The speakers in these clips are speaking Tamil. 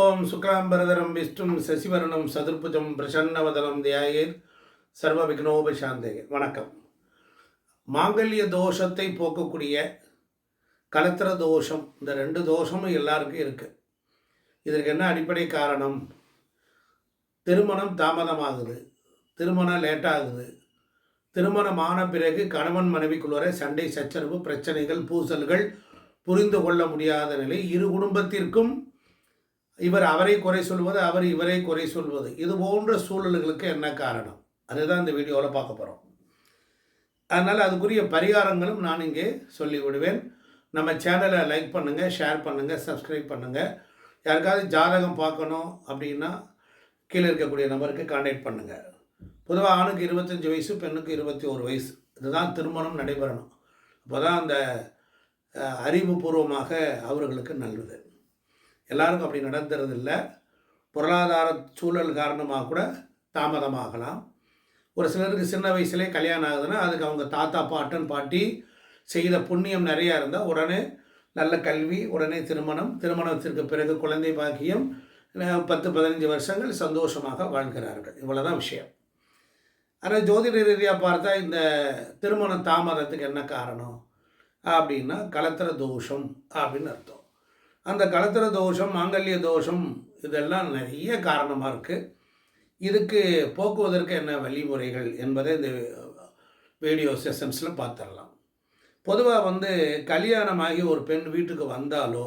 ஓம் சுக்லாம்பரதரம் விஷ்ணும் சசிவரணம் சதுர்புஜம் பிரசன்னவதனம் தியாயேர் சர்வ விக்னோபசாந்தே வணக்கம். மாங்கல்ய தோஷத்தை போக்கக்கூடிய கலத்திர தோஷம் இந்த ரெண்டு தோஷமும் எல்லாருக்கும் இருக்குது இதற்கு என்ன அடிப்படை காரணம்? திருமணம் தாமதமாகுது திருமணம் லேட்டாகுது. திருமணமான பிறகு கணவன் மனைவிக்குள்ளே சண்டை சச்சரவு பிரச்சனைகள் பூசல்கள் புரிந்து கொள்ள முடியாத நிலை இரு குடும்பத்திற்கும் இவர் அவரை குறை சொல்வது அவர் இவரை குறை சொல்வது. இது போன்ற சூழல்களுக்கு என்ன காரணம்? அதுதான் இந்த வீடியோவில் பார்க்க போகிறோம் அதனால் அதுக்குரிய பரிகாரங்களும் நான் இங்கே சொல்லிவிடுவேன். நம்ம சேனலை லைக் பண்ணுங்கள் ஷேர் பண்ணுங்கள் சப்ஸ்கிரைப் பண்ணுங்கள் யாருக்காவது ஜாதகம் பார்க்கணும் அப்படின்னா கீழே இருக்கக்கூடிய நம்பருக்கு கான்டாக்ட் பண்ணுங்கள் பொதுவாக ஆணுக்கு இருபத்தஞ்சி வயசு பெண்ணுக்கு இருபத்தி ஒரு வயசு. இதுதான் திருமணம் நடைபெறணும். அப்போ தான் அந்த அறிவுபூர்வமாக அவர்களுக்கு நல்லது. எல்லாருக்கும் அப்படி நடந்துறது இல்லை பொருளாதார சூழல் காரணமாக கூட தாமதமாகலாம். ஒரு சிலருக்கு சின்ன வயசுலேயே கல்யாணம் ஆகுதுன்னா அதுக்கு அவங்க தாத்தா பாட்டன் பாட்டி செய்த புண்ணியம் நிறையா இருந்தால் உடனே நல்ல கல்வி உடனே திருமணம் திருமணத்திற்கு பிறகு குழந்தை பாக்கியம் பத்து பதினஞ்சு வருஷங்கள் சந்தோஷமாக வாழ்கிறார்கள். இவ்வளோதான் விஷயம். ஆனால் ஜோதிட ரீதியாக பார்த்தா இந்த திருமண தாமதத்துக்கு என்ன காரணம்? அப்படின்னா கலத்திர தோஷம் அப்படின்னு அர்த்தம். அந்த கலத்திர தோஷம் மாங்கல்ய தோஷம் இதெல்லாம் நிறைய காரணமாக இருக்குது இதுக்கு போக்குவதற்கு என்ன வழிமுறைகள் என்பதை இந்த வீடியோ செஷன்ஸில் பார்த்துடலாம். பொதுவாக வந்து கல்யாணமாகி ஒரு பெண் வீட்டுக்கு வந்தாலோ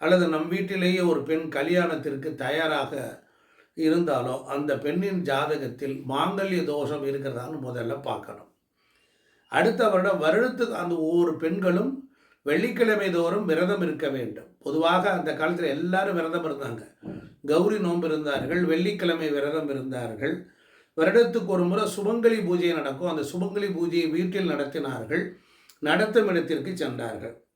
அல்லது நம் வீட்டிலேயே ஒரு பெண் கல்யாணத்திற்கு தயாராக இருந்தாலோ அந்த பெண்ணின் ஜாதகத்தில் மாங்கல்ய தோஷம் இருக்கிறதான்னு முதல்ல பார்க்கணும். அடுத்த வருடம் வருடத்துக்கு அந்த ஒவ்வொரு பெண்களும் வெள்ளிக்கிழமை தோறும் விரதம் இருக்க வேண்டும். பொதுவாக அந்த காலத்தில் எல்லாரும் விரதம் இருந்தாங்க. கௌரி நோன்பு இருந்தார்கள் வெள்ளிக்கிழமை விரதம் இருந்தார்கள். வருடத்துக்கு ஒரு முறை சுபங்கலி பூஜை நடக்கும். அந்த சுபங்கலி பூஜையை வீட்டில் நடத்தினார்கள். நடத்தும் இடத்திற்கு சென்றார்கள்.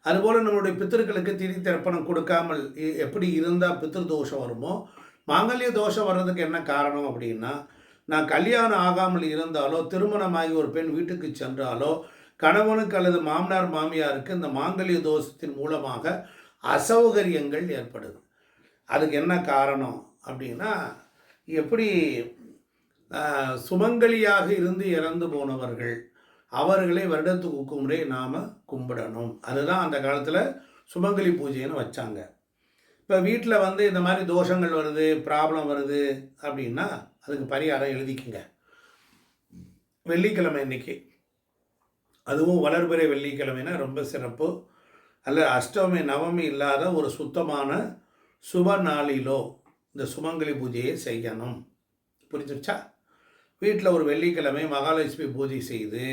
அதுபோல் நம்மளுடைய பித்தர்களுக்கு திதி தர்ப்பணம் கொடுக்காமல் இ- எப்படி இருந்தால் பித்திரு தோஷம் வருமோ மாங்கல்ய தோஷம் வர்றதுக்கு என்ன காரணம் அப்படின்னா நான் கல்யாணம் ஆகாமல் இருந்தாலோ திருமணமாகி ஒரு பெண் வீட்டுக்கு சென்றாலோ கணவனுக்கு அல்லது மாமனார் மாமியாருக்கு இந்த மாங்கல்ய தோஷத்தின் மூலமாக அசௌகரியங்கள் ஏற்படுது. அதுக்கு என்ன காரணம் அப்படின்னா எப்படி சுமங்கலியாக இருந்து இறந்து போனவர்கள் அவர்களை வருடத்துக்கு முறை நாம் கும்பிடணும். அதுதான் அந்த காலத்தில் சுமங்கலி பூஜைன்னு வச்சாங்க. இப்போ வீட்டில் வந்து இந்த மாதிரி தோஷங்கள் வருது ப்ராப்ளம் வருது அப்படின்னா அதுக்கு பரிகாரம் எழுதிக்குங்க. வெள்ளிக்கிழமை இன்னைக்கு அதுவும் வளர்பிறை வெள்ளிக்கிழமைனா ரொம்ப சிறப்பு. அல்ல அஷ்டமி நவமி இல்லாத ஒரு சுத்தமான சுப நாளிலோ இந்த சுமங்கலி பூஜையை செய்யணும். புரிஞ்சிருச்சா? வீட்டில் ஒரு வெள்ளிக்கிழமை மகாலட்சுமி பூஜை செய்து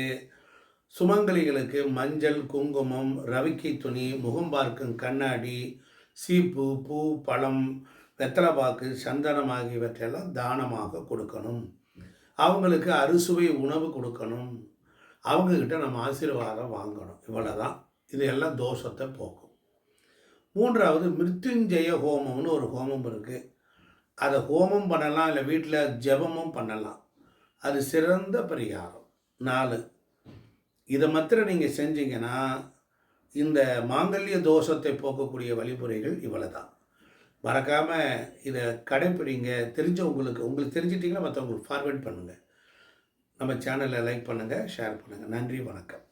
சுமங்கலிகளுக்கு மஞ்சள் குங்குமம் ரவிக்கை துணி முகம் பார்க்கும் கண்ணாடி சீப்பு பூ பழம் வெத்தலைப்பாக்கு சந்தனம் ஆகியவற்றையெல்லாம் தானமாக கொடுக்கணும். அவங்களுக்கு அறுசுவை உணவு கொடுக்கணும். அவங்கக்கிட்ட நம்ம ஆசீர்வாதம் வாங்கணும். இவ்வளோதான் இது எல்லாம் தோஷத்தை போக்கும். மூன்றாவது மிருத்யுஞ்சய ஹோமம்னு ஒரு ஹோமம் இருக்குது அதை ஹோமம் பண்ணலாம் இல்லை வீட்டில் ஜெபமும் பண்ணலாம். அது சிறந்த பரிகாரம். நாலு இதை மாத்திரம் நீங்கள் செஞ்சீங்கன்னா இந்த மாங்கல்ய தோஷத்தை போக்கக்கூடிய வழிமுறைகள் இவ்வளோ தான் மறக்காமல் இதை கடைப்பிடிங்க. தெரிஞ்சவங்களுக்கு உங்களுக்கு தெரிஞ்சிட்டிங்கன்னா மற்றவங்களுக்கு ஃபார்வேர்ட் பண்ணுங்கள் நம்ம சேனலை லைக் பண்ணுங்கள் ஷேர் பண்ணுங்கள் நன்றி வணக்கம்.